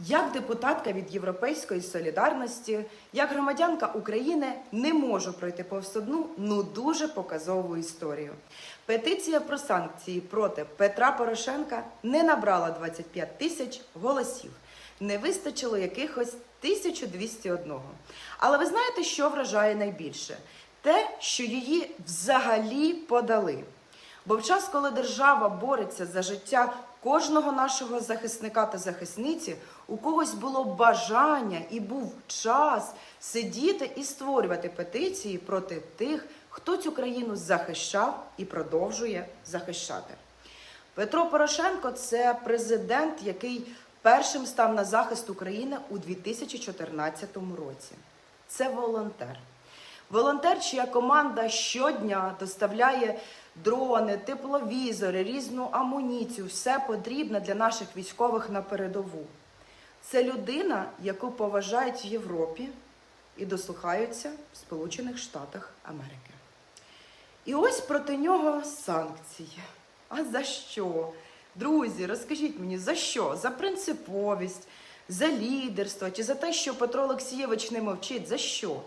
Як депутатка від Європейської солідарності, як громадянка України не можу пройти повз одну ну дуже показову історію. Петиція про санкції проти Петра Порошенка не набрала 25 тисяч голосів. Не вистачило якихось 1201. Але ви знаєте, що вражає найбільше? Те, що її взагалі подали. Бо в час, коли держава бореться за життя кожного нашого захисника та захисниці, у когось було бажання і був час сидіти і створювати петиції проти тих, хто цю країну захищав і продовжує захищати. Петро Порошенко це президент, який першим став на захист України у 2014 році. Це волонтер. Волонтер, чия команда щодня доставляє дрони, тепловізори, різну амуніцію, все потрібне для наших військових на передову. Це людина, яку поважають в Європі і дослухаються в Сполучених Штатах Америки. І ось проти нього санкції. А за що? Друзі, розкажіть мені, за що? За принциповість, за лідерство чи за те, що Петро Олексійович не мовчить? За що?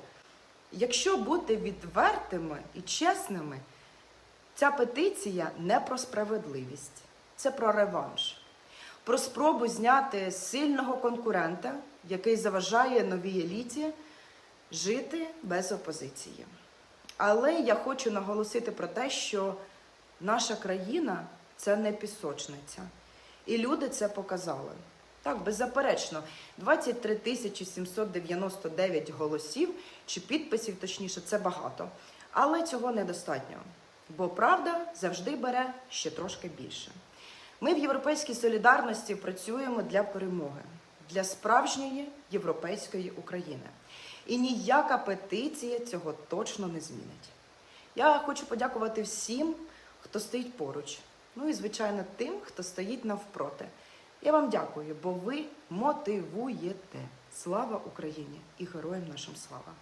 Якщо бути відвертими і чесними, ця петиція не про справедливість, це про реванш, про спробу зняти сильного конкурента, який заважає новій еліті жити без опозиції. Але я хочу наголосити про те, що наша країна це не пісочниця. І люди це показали. Так, беззаперечно, 23 тисячі 799 голосів чи підписів, точніше, це багато. Але цього недостатньо, бо правда завжди бере ще трошки більше. Ми в Європейській солідарності працюємо для перемоги, для справжньої європейської України. І ніяка петиція цього точно не змінить. Я хочу подякувати всім, хто стоїть поруч. Ну і, звичайно, тим, хто стоїть навпроти. Я вам дякую, бо ви мотивуєте. Слава Україні і героям нашим слава!